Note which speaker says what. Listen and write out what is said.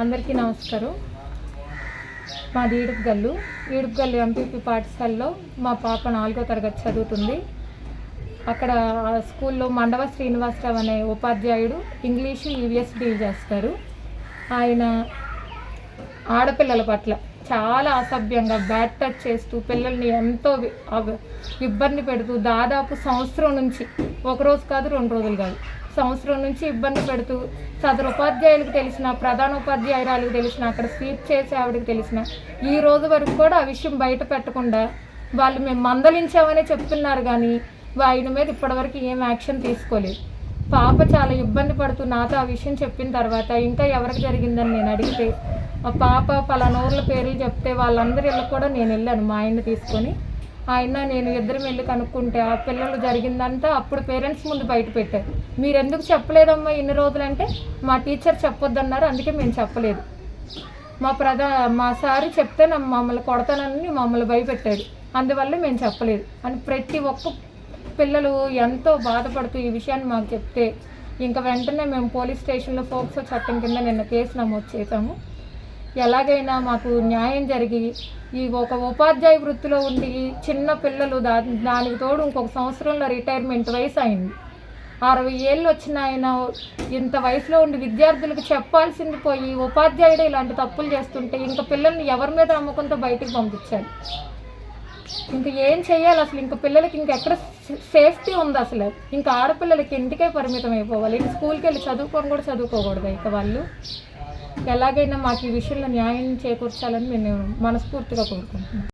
Speaker 1: అందరికీ నమస్కారం. మాది ఈడుపుగల్లు ఈడుపుగల్లు ఎంపీపీ పాఠశాలలో మా పాప నాలుగో తరగతి చదువుతుంది. అక్కడ స్కూల్లో మండవ శ్రీనివాసరావు అనే ఉపాధ్యాయుడు ఇంగ్లీషు యూఎస్ డీల్ చేస్తారు. ఆయన ఆడపిల్లల పట్ల చాలా అసభ్యంగా బ్యాట్ టచ్ చేస్తూ పిల్లల్ని ఎంతో ఇబ్బంది పెడుతూ దాదాపు సంవత్సరం నుంచి ఒక రోజు కాదు రెండు రోజులు కాదు సంవత్సరం నుంచి ఇబ్బంది పెడుతూ సదరు ఉపాధ్యాయులకు తెలిసిన ప్రధాన ఉపాధ్యాయురాలకు తెలిసిన అక్కడ స్వీప్ చేసే ఆవిడకి తెలిసిన ఈ రోజు వరకు కూడా ఆ విషయం బయట పెట్టకుండా వాళ్ళు మేము మందలించామనే చెప్తున్నారు కానీ ఆయన మీద ఇప్పటివరకు ఏం యాక్షన్ తీసుకోలేదు. పాప చాలా ఇబ్బంది పడుతూ నాతో ఆ విషయం చెప్పిన తర్వాత ఇంకా ఎవరికి జరిగిందని నేను అడిగితే ఆ పాప పలానూర్ల పేర్లు చెప్తే వాళ్ళందరి ఇళ్ళకి కూడా నేను వెళ్ళాను మా ఆయన్ని తీసుకొని. ఆయన నేను ఇద్దరం వెళ్ళి కనుక్కుంటే ఆ పిల్లలు జరిగిందంతా అప్పుడు పేరెంట్స్ ముందు బయట పెట్టారు. మీరు ఎందుకు చెప్పలేదమ్మా ఇన్ని రోజులంటే? మా టీచర్ చెప్పొద్దన్నారు అందుకే మేము చెప్పలేదు. మా ప్రధా మా సారు చెప్తే నన్ను మమ్మల్ని కొడతానని మమ్మల్ని భయపెట్టాడు అందువల్ల మేము చెప్పలేదు. అని ప్రతి ఒక్క పిల్లలు ఎంతో బాధపడుతూ ఈ విషయాన్ని మాకు చెప్తే ఇంకా వెంటనే మేము పోలీస్ స్టేషన్లో ఫోక్సో చట్టం కింద నిన్న కేసు నమోదు చేశాము. ఎలాగైనా మాకు న్యాయం జరిగి ఈ ఒక ఉపాధ్యాయ వృత్తిలో ఉండి చిన్న పిల్లలు దా దానికి తోడు ఇంకొక సంవత్సరంలో రిటైర్మెంట్ వయసు అయింది. అరవై ఏళ్ళు వచ్చిన ఆయన ఇంత వయసులో ఉండి విద్యార్థులకు చెప్పాల్సింది పోయి ఉపాధ్యాయుడు ఇలాంటి తప్పులు చేస్తుంటే ఇంకా పిల్లల్ని ఎవరి మీద నమ్మకంతో బయటికి పంపించాలి. ఇంకా ఏం చేయాలి అసలు? ఇంకా పిల్లలకి ఇంకెక్కడ సేఫ్టీ ఉంది అసలు? ఇంకా ఆడపిల్లలకి ఇంటికే పరిమితం అయిపోవాలి. ఇంక స్కూల్కి వెళ్ళి చదువుకొని కూడా చదువుకోకూడదు ఇక వాళ్ళు. ఎలాగైనా మాకు ఈ విషయంలో న్యాయం చేకూర్చాలని మేము మనస్ఫూర్తిగా కోరుకుంటున్నాం.